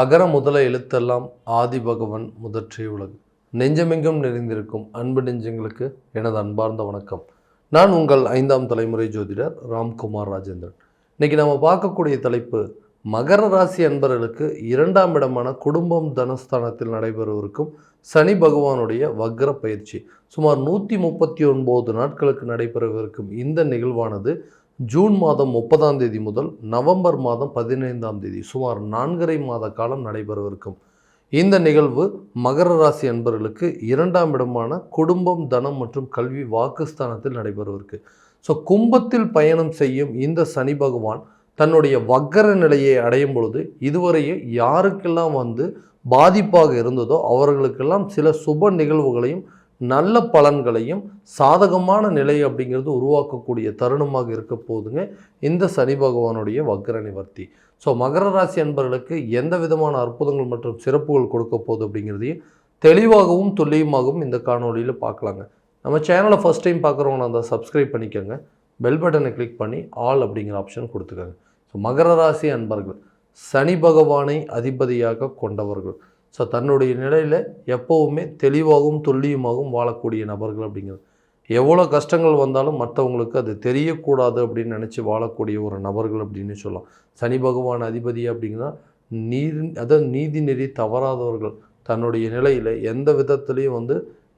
அகர முதல எழுத்தெல்லாம் ஆதி பகவன் முதற்றே உலகு. நெஞ்சமெங்கும் நிறைந்திருக்கும் அன்பு நெஞ்சங்களுக்கு எனது அன்பார்ந்த வணக்கம். நான் உங்கள் ஐந்தாம் தலைமுறை ஜோதிடர் ராம்குமார் ராஜேந்திரன். இன்னைக்கு நம்ம பார்க்கக்கூடிய தலைப்பு மகர ராசி அன்பர்களுக்கு இரண்டாம் இடமான குடும்பம் தனஸ்தானத்தில் நடைபெறவிருக்கும் சனி பகவானுடைய வக்ர பயிற்சி. சுமார் நூற்றி முப்பத்தி ஒன்பது நாட்களுக்கு நடைபெறவிருக்கும் இந்த நிகழ்வானது ஜூன் மாதம் முப்பதாம் தேதி முதல் நவம்பர் மாதம் பதினைந்தாம் தேதி சுமார் நான்கரை மாத காலம் நடைபெறவிருக்கும். இந்த நிகழ்வு மகர ராசி அன்பர்களுக்கு இரண்டாம் இடமான குடும்பம் தனம் மற்றும் கல்வி வாக்குஸ்தானத்தில் நடைபெறவிருக்கு. ஸோ கும்பத்தில் பயணம் செய்யும் இந்த சனி பகவான் தன்னுடைய வக்கர நிலையை அடையும் பொழுது இதுவரையே யாருக்கெல்லாம் வந்து பாதிப்பாக இருந்ததோ அவர்களுக்கெல்லாம் சில சுப நிகழ்வுகளையும் நல்ல பலன்களையும் சாதகமான நிலை அப்படிங்கிறது உருவாக்கக்கூடிய தருணமாக இருக்க போதுங்க. இந்த சனி பகவானுடைய வக்ர நிவர்த்தி ஸோ மகர ராசி அன்பர்களுக்கு எந்த விதமான அற்புதங்கள் மற்றும் சிறப்புகள் கொடுக்க போகுது அப்படிங்கிறதையும் தெளிவாகவும் துல்லியமாகவும் இந்த காணொலியில் பார்க்கலாங்க. நம்ம சேனலை ஃபஸ்ட் டைம் பார்க்குறவங்க அந்த சப்ஸ்கிரைப் பண்ணிக்கோங்க. பெல் பட்டனை கிளிக் பண்ணி ஆல் அப்படிங்கிற ஆப்ஷன் கொடுத்துக்கோங்க. ஸோ மகர ராசி அன்பர்கள் சனி பகவானை அதிபதியாக கொண்டவர்கள். ஸோ தன்னுடைய நிலையில் எப்போவுமே தெளிவாகவும் துல்லியமாகவும் வாழக்கூடிய நபர்கள் அப்படிங்கிறது. எவ்வளோ கஷ்டங்கள் வந்தாலும் மற்றவங்களுக்கு அது தெரியக்கூடாது அப்படின்னு நினச்சி வாழக்கூடிய ஒரு நபர்கள் அப்படின்னு சொல்லலாம். சனி பகவான் அதிபதி அப்படிங்கன்னா நீர் அதாவது நீதி நெறி தவறாதவர்கள் தன்னுடைய நிலையில் எந்த விதத்துலேயும் வந்து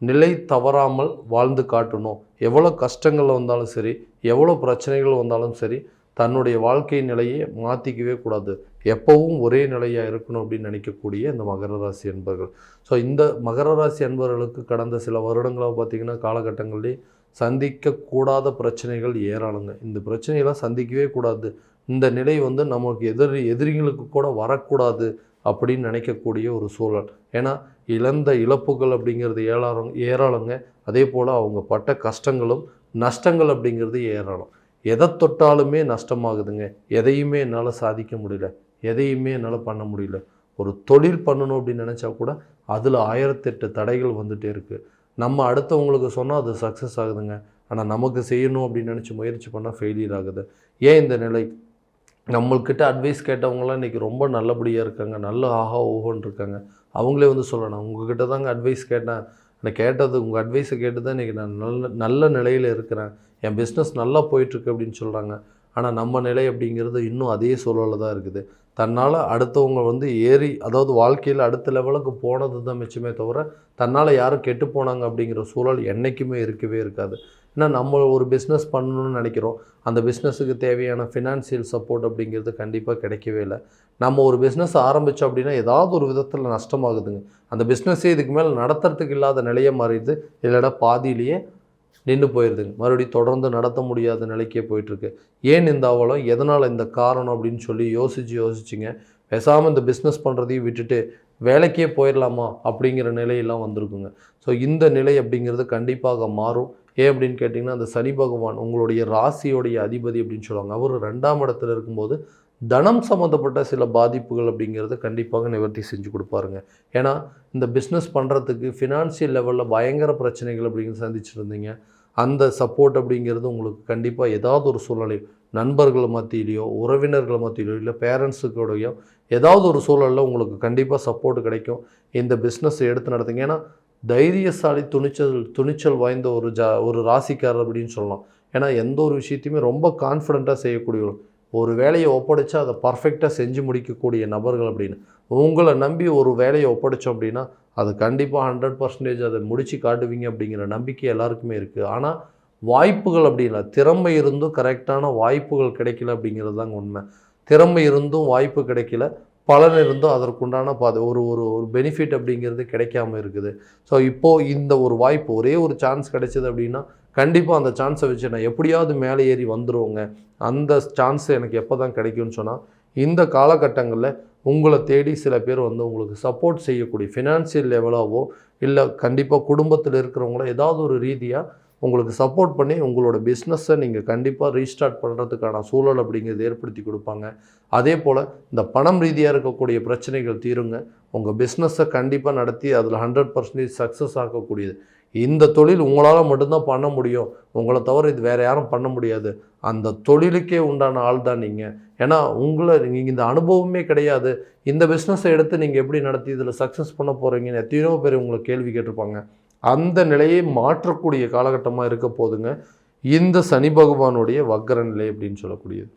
நிலை தவறாமல் வாழ்ந்து காட்டணும். எவ்வளோ கஷ்டங்கள் வந்தாலும் சரி எவ்வளோ பிரச்சனைகள் வந்தாலும் சரி தன்னுடைய வாழ்க்கை நிலையை மாற்றிக்கவே கூடாது. எப்போவும் ஒரே நிலையாக இருக்கணும் அப்படின்னு நினைக்கக்கூடிய இந்த மகர ராசி அன்பர்கள் ஸோ இந்த மகர ராசி அன்பர்களுக்கு கடந்த சில வருடங்களாக பார்த்திங்கன்னா காலகட்டங்கள்லேயே சந்திக்கக்கூடாத பிரச்சனைகள் ஏராளங்க. இந்த பிரச்சனையெல்லாம் சந்திக்கவே கூடாது. இந்த நிலை வந்து நமக்கு எதிர் எதிரிகளுக்கு கூட வரக்கூடாது அப்படின்னு நினைக்கக்கூடிய ஒரு சூழல். ஏன்னா இழந்த இழப்புகள் அப்படிங்கிறது ஏராளம் ஏராளங்க. அதே போல் அவங்க பட்ட கஷ்டங்களும் நஷ்டங்கள் அப்படிங்கிறது ஏராளம். எதை தொட்டாலுமே நஷ்டமாகுதுங்க. எதையுமே என்னால் சாதிக்க முடியல. எதையுமே என்னால் பண்ண முடியல. ஒரு தொழில் பண்ணணும் அப்படின்னு நினச்சா கூட அதில் ஆயிரத்தெட்டு தடைகள் வந்துகிட்டே இருக்குது நம்ம அடுத்தவங்களுக்கு சொன்னால் அது சக்ஸஸ் ஆகுதுங்க. ஆனால் நமக்கு செய்யணும் அப்படின்னு நினச்சி முயற்சி பண்ணால் ஃபெயிலியர் ஆகுது. ஏன் இந்த நிலை? நம்மள்கிட்ட அட்வைஸ் கேட்டவங்களாம் இன்றைக்கி ரொம்ப நல்லபடியாக இருக்காங்க. நல்ல ஆஹா ஓஹோன்னு இருக்காங்க. அவங்களே வந்து சொல்லணும். உங்ககிட்ட தாங்க அட்வைஸ் கேட்டேன். நான் கேட்டது உங்கள் அட்வைஸை கேட்டு தான் இன்றைக்கி நான் நல்ல நல்ல நிலையில் இருக்கிறேன். என் பிஸ்னஸ் நல்லா போயிட்டுருக்கு அப்படின்னு சொல்கிறாங்க ஆனால் நம்ம நிலை அப்படிங்கிறது இன்னும் அதே சூழலில் தான் இருக்குது. தன்னால் அடுத்தவங்க வந்து ஏறி அதாவது வாழ்க்கையில் அடுத்த லெவலுக்கு போனது தான் மிச்சமே தவிர தன்னால் யாரும் கெட்டு போனாங்க அப்படிங்கிற சூழல் என்றைக்குமே இருக்கவே இருக்காது. ஏன்னா நம்ம ஒரு பிஸ்னஸ் பண்ணணும்னு நினைக்கிறோம். அந்த பிஸ்னஸுக்கு தேவையான ஃபினான்சியல் சப்போர்ட் அப்படிங்கிறது கண்டிப்பாக கிடைக்கவே இல்லை. நம்ம ஒரு பிஸ்னஸ் ஆரம்பித்தோம் அப்படின்னா ஏதாவது ஒரு விதத்தில் நஷ்டமாகுதுங்க. அந்த பிஸ்னஸே இதுக்கு மேலே நடத்துறதுக்கு இல்லாத நிலையை மாறிடுது. இல்லைனா பாதியிலேயே நின்று போயிடுதுங்க மறுபடியும் தொடர்ந்து நடத்த முடியாத நிலைக்கே போயிட்டுருக்கு. ஏன் இந்த அவலம்? எதனால் இந்த காரணம் அப்படின்னு சொல்லி யோசித்து யோசிச்சுங்க. பேசாமல் இந்த பிஸ்னஸ் பண்ணுறதையும் விட்டுட்டு வேலைக்கே போயிடலாமா அப்படிங்கிற நிலையெல்லாம் வந்திருக்குங்க. ஸோ இந்த நிலை அப்படிங்கிறது கண்டிப்பாக மாறும். ஏன் அப்படின்னு கேட்டிங்கன்னா அந்த சனி பகவான் உங்களுடைய ராசியோடைய அதிபதி அப்படின்னு சொல்லுவாங்க. அவர் ரெண்டாம் இடத்துல இருக்கும்போது தனம் சம்மந்தப்பட்ட சில பாதிப்புகள் அப்படிங்கிறத கண்டிப்பாக நிவர்த்தி செஞ்சு கொடுப்பாருங்க. ஏன்னா இந்த பிஸ்னஸ் பண்ணுறதுக்கு ஃபினான்ஷியல் லெவலில் பயங்கர பிரச்சனைகள் அப்படிங்கிறது சந்திச்சுட்டு இருந்தீங்க அந்த சப்போர்ட் அப்படிங்கிறது உங்களுக்கு கண்டிப்பாக ஏதாவது ஒரு சூழ்நிலை நண்பர்கள் மத்தியிலையோ உறவினர்கள் மத்தியிலையோ இல்லை பேரண்ட்ஸுக்கூடையோ ஏதாவது ஒரு சூழலில் உங்களுக்கு கண்டிப்பாக சப்போர்ட் கிடைக்கும். இந்த பிஸ்னஸ் எடுத்து நடத்துங்க. ஏன்னா தைரியசாலி துணிச்சல் துணிச்சல் வாய்ந்த ஒரு ஜா ஒரு ராசிக்காரர் அப்படின்னு சொல்லலாம். ஏன்னா எந்த ஒரு விஷயத்தையுமே ரொம்ப கான்ஃபிடெண்ட்டாக செய்யக்கூடியவர்கள் ஒரு வேலையை ஒப்படைச்சா அதை பர்ஃபெக்டாக செஞ்சு முடிக்கக்கூடிய நபர்கள் அப்படின்னு. உங்களை நம்பி ஒரு வேலையை ஒப்படைச்சோம் அப்படின்னா அது கண்டிப்பாக ஹண்ட்ரட் பர்சன்டேஜ் அதை முடித்து காட்டுவீங்க அப்படிங்கிற நம்பிக்கை எல்லாருக்குமே இருக்குது ஆனால் வாய்ப்புகள் அப்படின்னா திறமை இருந்தும் கரெக்டான வாய்ப்புகள் கிடைக்கல அப்படிங்கிறது தாங்க உண்மை. திறமை இருந்தும் வாய்ப்பு கிடைக்கல. பலன் இருந்தோ அதற்குண்டான பாது ஒரு ஒரு ஒரு பெனிஃபிட் அப்படிங்கிறது கிடைக்காம இருக்குது. ஸோ இப்போது இந்த ஒரு வாய்ப்பு ஒரே ஒரு சான்ஸ் கிடைச்சது அப்படின்னா கண்டிப்பாக அந்த சான்ஸை வச்சு நான் எப்படியாவது மேலே ஏறி வந்துடுவோங்க அந்த சான்ஸ் எனக்கு எப்போ தான் கிடைக்கும்னு சொன்னால் இந்த காலகட்டங்களில் உங்களை தேடி சில பேர் வந்து உங்களுக்கு சப்போர்ட் செய்யக்கூடிய ஃபினான்சியல் லெவலாவோ இல்லை கண்டிப்பாக குடும்பத்தில் இருக்கிறவங்கள ஏதாவது ஒரு ரீதியாக உங்களுக்கு சப்போர்ட் பண்ணி உங்களோட பிஸ்னஸை நீங்கள் கண்டிப்பாக ரீஸ்டார்ட் பண்ணுறதுக்கான சூழல் அப்படிங்கிறது ஏற்படுத்தி கொடுப்பாங்க. அதே போல் இந்த பணம் ரீதியாக இருக்கக்கூடிய பிரச்சனைகள் தீருங்க. உங்கள் பிஸ்னஸை கண்டிப்பாக நடத்தி அதில் ஹண்ட்ரட் பர்சன்டேஜ் சக்ஸஸ் ஆகக்கூடியது இந்த தொழில் உங்களால் மட்டும்தான் பண்ண முடியும். உங்களை தவிர இது வேறு யாரும் பண்ண முடியாது. அந்த தொழிலுக்கே உண்டான ஆள் தான் நீங்கள் ஏன்னா உங்களை நீங்கள் இந்த அனுபவமே கிடையாது. இந்த பிஸ்னஸை எடுத்து நீங்கள் எப்படி நடத்தி இதில் சக்ஸஸ் பண்ண போகிறீங்கன்னு எத்தனையோ பேர் உங்களை கேள்வி கேட்டிருப்பாங்க. அந்த நிலையை மாற்றக்கூடிய காலகட்டமாக இருக்க போதுங்க. இந்த சனி பகவானுடைய வக்கர நிலை அப்படின்னு சொல்லக்கூடியது.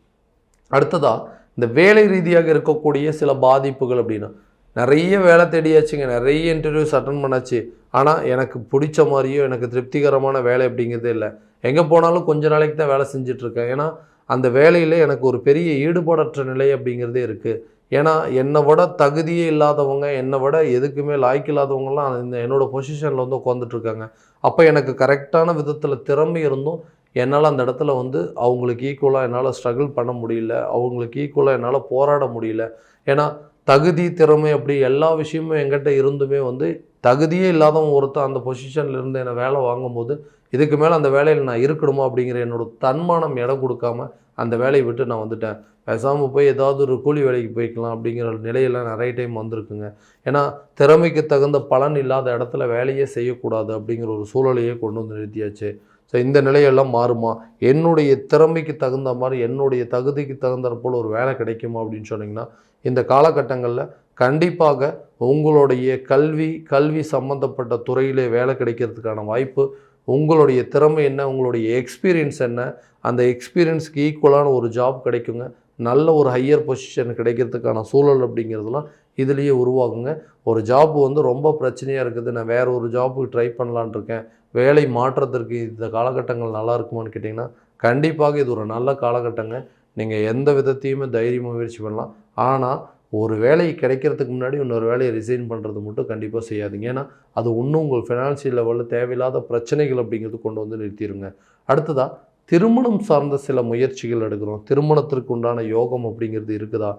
அடுத்ததாக இந்த வேலை ரீதியாக இருக்கக்கூடிய சில பாதிப்புகள் அப்படின்னா நிறைய வேலை தேடியாச்சுங்க. நிறைய இன்டர்வியூஸ் அட்டன் பண்ணாச்சு. ஆனால் எனக்கு பிடிச்ச மாதிரியோ எனக்கு திருப்திகரமான வேலை அப்படிங்கிறதே இல்லை. எங்கே போனாலும் கொஞ்ச நாளைக்கு தான் வேலை செஞ்சிட்ருக்கேன் ஏன்னா அந்த வேலையில் எனக்கு ஒரு பெரிய ஈடுபாடற்ற நிலை அப்படிங்கிறதே இருக்குது ஏன்னா என்னை விட தகுதியே இல்லாதவங்க என்னை விட எதுக்குமே லாய்க்கு இல்லாதவங்கலாம் இந்த என்னோட பொசிஷனில் வந்து உட்காந்துட்ருக்காங்க அப்போ எனக்கு கரெக்டான விதத்தில் திறமை இருந்தும் என்னால் அந்த இடத்துல வந்து அவங்களுக்கு ஈக்குவலாக என்னால் ஸ்ட்ரகிள் பண்ண முடியல அவங்களுக்கு ஈக்குவலாக என்னால் போராட முடியல. ஏன்னா தகுதி திறமை அப்படி எல்லா விஷயமும் என்கிட்ட இருந்துமே வந்து தகுதியே இல்லாதவன் ஒருத்தன் அந்த பொசிஷனில் இருந்து என்னை வேலை வாங்கும்போது இதுக்கு மேலே அந்த வேலையில் நான் இருக்கணுமா அப்படிங்கிற என்னோட தன்மானம் இடம் கொடுக்காம அந்த வேலையை விட்டு நான் வந்துட்டேன். பேசாமல் போய் ஏதாவது ஒரு கூலி வேலைக்கு போய்க்கலாம் அப்படிங்கிற நிலையெல்லாம் நிறைய டைம் வந்திருக்குங்க. ஏன்னா திறமைக்கு தகுந்த பலன் இல்லாத இடத்துல வேலையே செய்யக்கூடாது அப்படிங்கிற ஒரு சூழலையே கொண்டு வந்து நிறுத்தியாச்சு. ஸோ இந்த நிலையெல்லாம் மாறுமா? என்னுடைய திறமைக்கு தகுந்த மாதிரி என்னுடைய தகுதிக்கு தகுந்த போல் ஒரு வேலை கிடைக்குமா அப்படின்னு சொன்னிங்கன்னா இந்த காலகட்டங்களில் கண்டிப்பாக உங்களுடைய கல்வி கல்வி சம்மந்தப்பட்ட துறையிலே வேலை கிடைக்கிறதுக்கான வாய்ப்பு உங்களுடைய திறமை என்ன உங்களுடைய எக்ஸ்பீரியன்ஸ் என்ன அந்த எக்ஸ்பீரியன்ஸ்க்கு ஈக்குவலான ஒரு ஜாப் கிடைக்குங்க. நல்ல ஒரு ஹையர் பொசிஷன் கிடைக்கிறதுக்கான சூழல் அப்படிங்கிறதுலாம் இதுலேயே உருவாகுங்க. ஒரு ஜாப் வந்து ரொம்ப பிரச்சனையாக இருக்குது. நான் வேறு ஒரு ஜாப்புக்கு ட்ரை பண்ணலான் இருக்கேன். வேலை மாற்றத்திற்கு இந்த காலகட்டங்கள் நல்லா இருக்குமான்னு கேட்டிங்கன்னா கண்டிப்பாக இது ஒரு நல்ல காலகட்டங்க. நீங்கள் எந்த விதத்தையுமே தைரியமாக முயற்சி பண்ணலாம். ஆனால் ஒரு வேலை கிடைக்கிறதுக்கு முன்னாடி இன்னொரு வேலையை ரிசைன் பண்ணுறது மட்டும் கண்டிப்பாக செய்யாதீங்க. ஏன்னா அது ஒன்றும் உங்கள் ஃபினான்ஷியல் லெவலில் தேவையில்லாத பிரச்சனைகள் அப்படிங்கிறது கொண்டு வந்து நிறுத்திடுங்க அடுத்ததாக திருமணம் சார்ந்த சில முயற்சிகள் எடுக்கிறோம். திருமணத்திற்கு உண்டான யோகம் அப்படிங்கிறது இருக்குதா?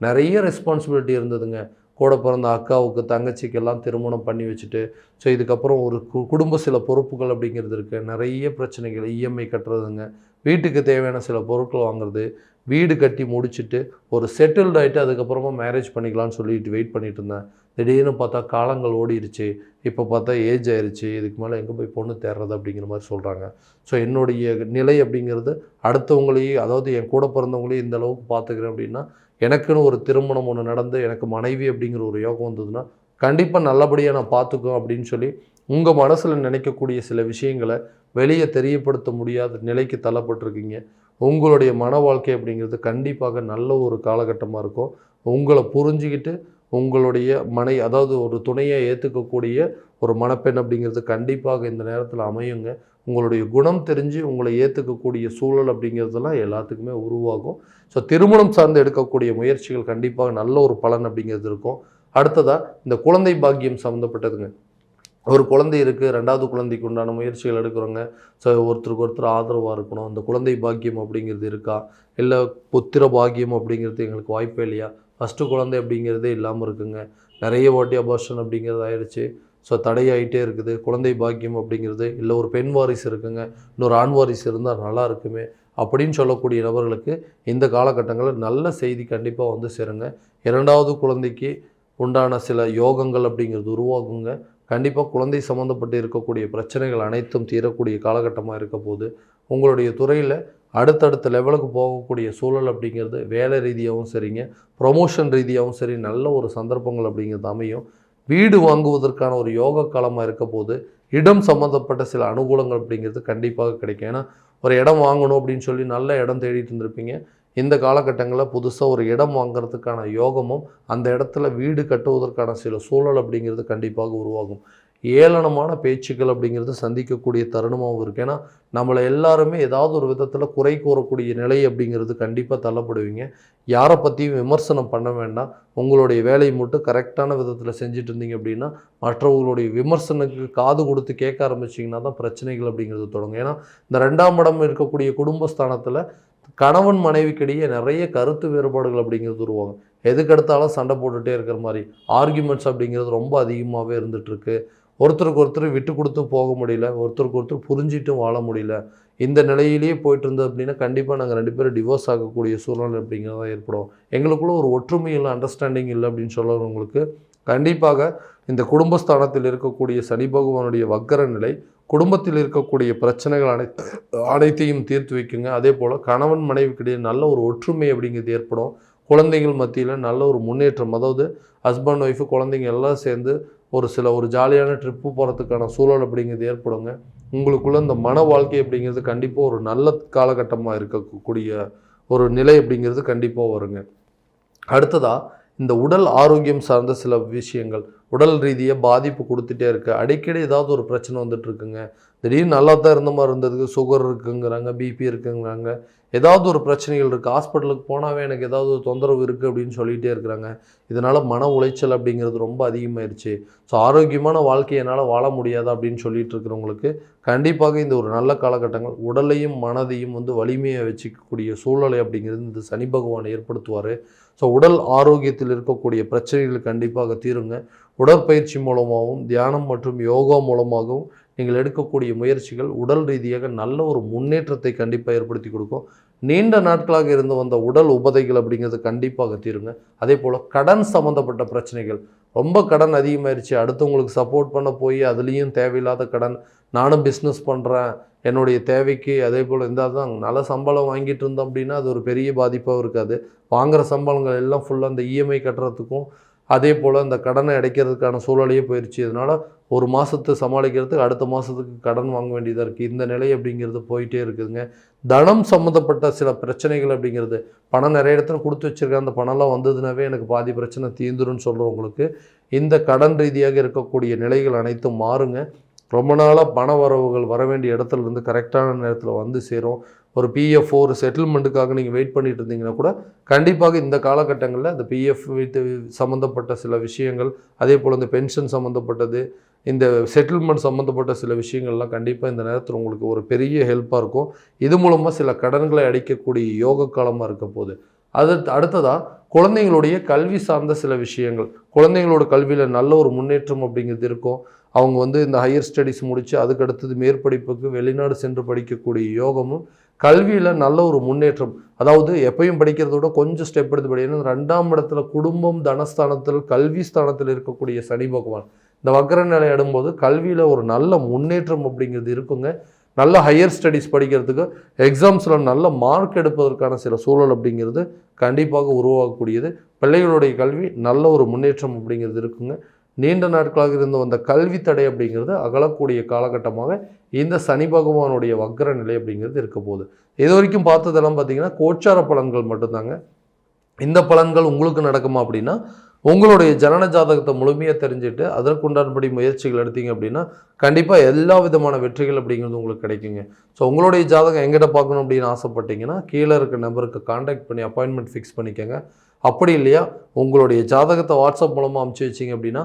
நிறைய ரெஸ்பான்சிபிலிட்டி இருந்ததுங்க. கூட பிறந்த அக்காவுக்கு தங்கச்சிக்கெல்லாம் திருமணம் பண்ணி வச்சுட்டு ஸோ இதுக்கப்புறம் ஒரு கு குடும்ப சில பொறுப்புகள் அப்படிங்கிறது இருக்குது நிறைய பிரச்சனைகள் இஎம்ஐ கட்டுறதுங்க. வீட்டுக்கு தேவையான சில பொருட்கள் வாங்குறது வீடு கட்டி முடிச்சுட்டு ஒரு செட்டில்டு ஆகிட்டு அதுக்கப்புறமா மேரேஜ் பண்ணிக்கலாம்னு சொல்லிட்டு வெயிட் பண்ணிகிட்டு இருந்தேன். திடீர்னு பார்த்தா காலங்கள் ஓடிடுச்சு இப்போ பார்த்தா ஏஜ் ஆயிடுச்சு இதுக்கு மேலே எங்கே போய் பொண்ணு தேடுறது அப்படிங்கிற மாதிரி சொல்கிறாங்க ஸோ என்னுடைய நிலை அப்படிங்கிறது அடுத்தவங்களையும் அதாவது என் கூட பிறந்தவங்களையும் இந்த அளவுக்கு பார்த்துக்கிறேன் அப்படின்னா எனக்குன்னு ஒரு திருமணம் ஒன்று நடந்து எனக்கு மனைவி அப்படிங்கிற ஒரு யோகம் வந்ததுன்னா கண்டிப்பாக நல்லபடியாக நான் பார்த்துக்கோ அப்படின்னு சொல்லி உங்கள் மனசில் நினைக்கக்கூடிய சில விஷயங்களை வெளியே தெரியப்படுத்த முடியாத நிலைக்கு தள்ளப்பட்டிருக்கீங்க. உங்களுடைய மன வாழ்க்கை அப்படிங்கிறது கண்டிப்பாக நல்ல ஒரு காலகட்டமாக இருக்கும். உங்களை புரிஞ்சுக்கிட்டு உங்களுடைய மனை அதாவது ஒரு துணையை ஏற்றுக்கக்கூடிய ஒரு மணப்பெண் அப்படிங்கிறது கண்டிப்பாக இந்த நேரத்தில் அமையுங்க. உங்களுடைய குணம் தெரிஞ்சு உங்களை ஏற்றுக்கக்கூடிய சூழல் அப்படிங்கிறதெல்லாம் எல்லாத்துக்குமே உருவாகும். ஸோ திருமணம் சார்ந்து எடுக்கக்கூடிய முயற்சிகள் கண்டிப்பாக நல்ல ஒரு பலன் அப்படிங்கிறது இருக்கும். அடுத்ததாக இந்த குழந்தை பாக்கியம் சம்மந்தப்பட்டதுங்க ஒரு குழந்தை இருக்குது ரெண்டாவது குழந்தைக்கு உண்டான முயற்சிகள் எடுக்கிறோங்க. ஸோ ஒருத்தருக்கு ஒருத்தர் ஆதரவாக இருக்கணும். அந்த குழந்தை பாக்கியம் அப்படிங்கிறது இருக்கா? இல்லை புத்திர பாக்கியம் அப்படிங்கிறது எங்களுக்கு வாய்ப்பே இல்லையா? ஃபஸ்ட்டு குழந்தை அப்படிங்கிறதே இல்லாமல் இருக்குங்க. நிறைய வாட்டி அபார்ஷன் அப்படிங்கிறது ஆயிடுச்சு ஸோ தடையாயிட்டே இருக்குது. குழந்தை பாக்கியம் அப்படிங்கிறது இல்லை ஒரு பெண் வாரிசு இருக்குங்க. இன்னொரு ஆண் வாரிசு இருந்தால் நல்லா இருக்குமே. அப்படின்னு சொல்லக்கூடிய நபர்களுக்கு இந்த காலகட்டங்களில் நல்ல செய்தி கண்டிப்பாக வந்து சேருங்க. இரண்டாவது குழந்தைக்கு உண்டான சில யோகங்கள் அப்படிங்கிறது உருவாகுங்க. கண்டிப்பாக குழந்தை சம்மந்தப்பட்டு இருக்கக்கூடிய பிரச்சனைகள் அனைத்தும் தீரக்கூடிய காலகட்டமாக இருக்க போது உங்களுடைய துறையில் அடுத்தடுத்த லெவலுக்கு போகக்கூடிய சூழல் அப்படிங்கிறது வேலை ரீதியாகவும் சரிங்க ப்ரொமோஷன் ரீதியாகவும் சரி நல்ல ஒரு சந்தர்ப்பங்கள் அப்படிங்கிறது அமையும். வீடு வாங்குவதற்கான ஒரு யோக காலமாக இருக்க போது இடம் சம்மந்தப்பட்ட சில அனுகூலங்கள் அப்படிங்கிறது கண்டிப்பாக கிடைக்கும். ஏன்னா ஒரு இடம் வாங்கணும் அப்படின்னு சொல்லி நல்ல இடம் தேடிட்டு இருந்திருப்பீங்க. இந்த காலகட்டங்களில் புதுசாக ஒரு இடம் வாங்குறதுக்கான யோகமும் அந்த இடத்துல வீடு கட்டுவதற்கான சில சூழல் அப்படிங்கிறது கண்டிப்பாக உருவாகும். ஏளனமான பேச்சுக்கள் அப்படிங்கிறது சந்திக்கக்கூடிய தருணமாகவும் இருக்குது ஏன்னா நம்மளை எல்லாருமே ஏதாவது ஒரு விதத்தில் குறை கூறக்கூடிய நிலை அப்படிங்கிறது கண்டிப்பாக தள்ளப்படுவீங்க. யாரை பற்றியும் விமர்சனம் பண்ண வேண்டாம். உங்களுடைய வேலையை மட்டும் கரெக்டான விதத்தில் செஞ்சுட்டு இருந்தீங்க அப்படின்னா மற்றவங்களுடைய விமர்சனத்துக்கு காது கொடுத்து கேட்க ஆரம்பிச்சிங்கன்னா தான் பிரச்சனைகள் அப்படிங்கிறது தொடங்கும். ஏன்னா இந்த ரெண்டாம் இடம் இருக்கக்கூடிய குடும்பஸ்தானத்தில் கணவன் மனைவிக்கிடையே நிறைய கருத்து வேறுபாடுகள் அப்படிங்கிறது வருவாங்க எதுக்கெடுத்தாலும் சண்டை போட்டுகிட்டே இருக்கிற மாதிரி ஆர்கியூமெண்ட்ஸ் அப்படிங்கிறது ரொம்ப அதிகமாகவே இருந்துகிட்ருக்கு ஒருத்தருக்கு ஒருத்தர் விட்டு கொடுத்து போக முடியல ஒருத்தருக்கு ஒருத்தர் புரிஞ்சிட்டும் வாழ முடியல. இந்த நிலையிலேயே போயிட்டு இருந்தது அப்படின்னா கண்டிப்பாக நாங்கள் ரெண்டு பேரும் டிவோர்ஸ் ஆகக்கூடிய சூழ்நிலை அப்படிங்கிறதா ஏற்படும். எங்களுக்குள்ள ஒரு ஒற்றுமை இல்லை அண்டர்ஸ்டாண்டிங் இல்லை அப்படின்னு சொல்கிறவங்களுக்கு கண்டிப்பாக இந்த குடும்பஸ்தானத்தில் இருக்கக்கூடிய சனி பகவானுடைய வக்கர நிலை குடும்பத்தில் இருக்கக்கூடிய பிரச்சனைகள் அனைத்து அனைத்தையும் தீர்த்து வைக்குங்க. அதே போல் கணவன் மனைவிக்கிடையே நல்ல ஒரு ஒற்றுமை அப்படிங்கிறது ஏற்படும். குழந்தைகள் மத்தியில் நல்ல ஒரு முன்னேற்றம். அதாவது ஹஸ்பண்ட் ஒய்ஃபு குழந்தைங்க எல்லாம் சேர்ந்து ஒரு சில ஒரு ஜாலியான ட்ரிப்பு போகிறதுக்கான சூழல் அப்படிங்கிறது ஏற்படுங்க. உங்களுக்குள்ள இந்த மன வாழ்க்கை அப்படிங்கிறது கண்டிப்பாக ஒரு நல்ல காலகட்டமாக இருக்கக்கூடிய ஒரு நிலை அப்படிங்கிறது கண்டிப்பாக வருங்க. அடுத்ததாக இந்த உடல் ஆரோக்கியம் சார்ந்த சில விஷயங்கள். உடல் ரீதியாக பாதிப்பு கொடுத்துட்டே இருக்குது அடிக்கடி ஏதாவது ஒரு பிரச்சனை வந்துட்டுருக்குங்க. திடீர்னு நல்லா தான் இருந்த மாதிரி இருந்ததுக்கு சுகர் இருக்குங்கிறாங்க பிபி இருக்குங்கிறாங்க. ஏதாவது ஒரு பிரச்சனைகள் இருக்குது ஹாஸ்பிட்டலுக்கு போனாவே எனக்கு ஏதாவது ஒரு தொந்தரவு இருக்குது அப்படின்னு சொல்லிகிட்டே இருக்கிறாங்க. இதனால் மன உளைச்சல் அப்படிங்கிறது ரொம்ப அதிகமாயிருச்சு. ஸோ ஆரோக்கியமான வாழ்க்கையை என்னால் வாழ முடியாது அப்படின்னு சொல்லிட்டு இருக்கிறவங்களுக்கு கண்டிப்பாக இந்த ஒரு நல்ல காலகட்டங்கள் உடலையும் மனதையும் வந்து வலிமையை வச்சுக்கக்கூடிய சூழ்நிலை அப்படிங்கிறது இந்த சனி பகவான் ஏற்படுத்துவார். ஸோ உடல் ஆரோக்கியத்தில் இருக்கக்கூடிய பிரச்சனைகள் கண்டிப்பாக தீருங்க. உடற்பயிற்சி மூலமாகவும் தியானம் மற்றும் யோகா மூலமாகவும் நீங்கள் எடுக்கக்கூடிய முயற்சிகள் உடல் ரீதியாக நல்ல ஒரு முன்னேற்றத்தை கண்டிப்பாக ஏற்படுத்தி கொடுக்கும். நீண்ட நாட்களாக இருந்து வந்த உடல் உபதைகள் அப்படிங்கிறது கண்டிப்பாக தீருங்க. அதே போல் கடன் சம்மந்தப்பட்ட பிரச்சனைகள். ரொம்ப கடன் அதிகமாயிருச்சு. அடுத்தவங்களுக்கு சப்போர்ட் பண்ண போய் அதுலேயும் தேவையில்லாத கடன். நானும் பிஸ்னஸ் பண்ணுறேன் என்னுடைய தேவைக்கு அதே போல் இருந்தால் தான் நல்ல சம்பளம் வாங்கிட்டு இருந்தோம் அப்படின்னா அது ஒரு பெரிய பாதிப்பாக இருக்காது. வாங்குகிற சம்பளங்கள் எல்லாம் ஃபுல்லாக அந்த இஎம்ஐ கட்டுறதுக்கும் அதே போல் அந்த கடனை அடைக்கிறதுக்கான சூழலையே போயிடுச்சு இதனால் ஒரு மாதத்தை சமாளிக்கிறதுக்கு அடுத்த மாதத்துக்கு கடன் வாங்க வேண்டியதாக இருக்குது இந்த நிலை அப்படிங்கிறது போயிட்டே இருக்குதுங்க. தனம் சம்மந்தப்பட்ட சில பிரச்சனைகள் அப்படிங்கிறது பணம் நிறைய இடத்துல கொடுத்து வச்சுருக்கேன் அந்த பணம்லாம் வந்ததுனாவே எனக்கு பாதி பிரச்சனை தீந்துருன்னு சொல்கிறவங்களுக்கு இந்த கடன் ரீதியாக இருக்கக்கூடிய நிலைகள் அனைத்தும் மாறுங்க. ரொம்ப நாளாக பண வரவுகள் வர வேண்டிய இடத்துல இருந்து கரெக்டான நேரத்தில் வந்து சேரும். ஒரு பிஎஃப் ஒரு செட்டில்மெண்ட்டுக்காக நீங்கள் வெயிட் பண்ணிட்டு இருந்தீங்கன்னா கூட கண்டிப்பாக இந்த காலகட்டங்களில் அந்த பிஎஃப் வித் சம்மந்தப்பட்ட சில விஷயங்கள் அதே போல் இந்த பென்ஷன் சம்மந்தப்பட்டது இந்த செட்டில்மெண்ட் சம்மந்தப்பட்ட சில விஷயங்கள்லாம் கண்டிப்பாக இந்த நேரத்தில் உங்களுக்கு ஒரு பெரிய ஹெல்ப்பாக இருக்கும். இது மூலமாக சில கடன்களை அடிக்கக்கூடிய யோக காலமாக இருக்க போகுது. அது அடுத்ததாக குழந்தைங்களுடைய கல்வி சார்ந்த சில விஷயங்கள். குழந்தைங்களோட கல்வியில் நல்ல ஒரு முன்னேற்றம் அப்படிங்கிறது இருக்கும். அவங்க வந்து இந்த ஹையர் ஸ்டடீஸ் முடித்து அதுக்கு அடுத்தது மேற்படிப்புக்கு வெளிநாடு சென்று படிக்கக்கூடிய யோகமும் கல்வியில் நல்ல ஒரு முன்னேற்றம். அதாவது எப்பயும் படிக்கிறத விட கொஞ்சம் ஸ்டெப் எடுத்து படிக்கணும் ரெண்டாம் இடத்துல குடும்பம் தனஸ்தானத்தில் கல்வி ஸ்தானத்தில் இருக்கக்கூடிய சனி பகவான். இந்த வக்கர நிலை இடும்போது கல்வியில் ஒரு நல்ல முன்னேற்றம் அப்படிங்கிறது இருக்குங்க. நல்ல ஹையர் ஸ்டடீஸ் படிக்கிறதுக்கு எக்ஸாம்ஸில் நல்ல மார்க் எடுப்பதற்கான சில சூழல் அப்படிங்கிறது கண்டிப்பாக உருவாகக்கூடியது. பிள்ளைகளுடைய கல்வி நல்ல ஒரு முன்னேற்றம் அப்படிங்கிறது இருக்குங்க. நீண்ட நாட்களாக இருந்து வந்த கல்வி தடை அப்படிங்கிறது அகலக்கூடிய காலகட்டமாக இந்த சனி பகவானுடைய வக்ர நிலை அப்படிங்கிறது இருக்க போகுது. இது வரைக்கும் பார்த்ததெல்லாம் பார்த்தீங்கன்னா கோச்சார பலன்கள் மட்டும்தாங்க. இந்த பலன்கள் உங்களுக்கு நடக்குமா அப்படின்னா உங்களுடைய ஜனன ஜாதகத்தை முழுமையாக தெரிஞ்சுட்டு அதற்குண்டான்படி முயற்சிகள் எடுத்தீங்க அப்படின்னா கண்டிப்பாக எல்லா விதமான வெற்றிகள் அப்படிங்கிறது உங்களுக்கு கிடைக்குங்க. ஸோ உங்களுடைய ஜாதகம் எங்கிட்ட பார்க்கணும் அப்படின்னு ஆசைப்பட்டீங்கன்னா கீழே இருக்க நம்பருக்கு காண்டாக்ட் பண்ணி அப்பாயின்மெண்ட் ஃபிக்ஸ் பண்ணிக்கோங்க. அப்படி இல்லையா உங்களுடைய ஜாதகத்தை வாட்ஸ்அப் மூலமாக அமுச்சு வச்சிங்க அப்படின்னா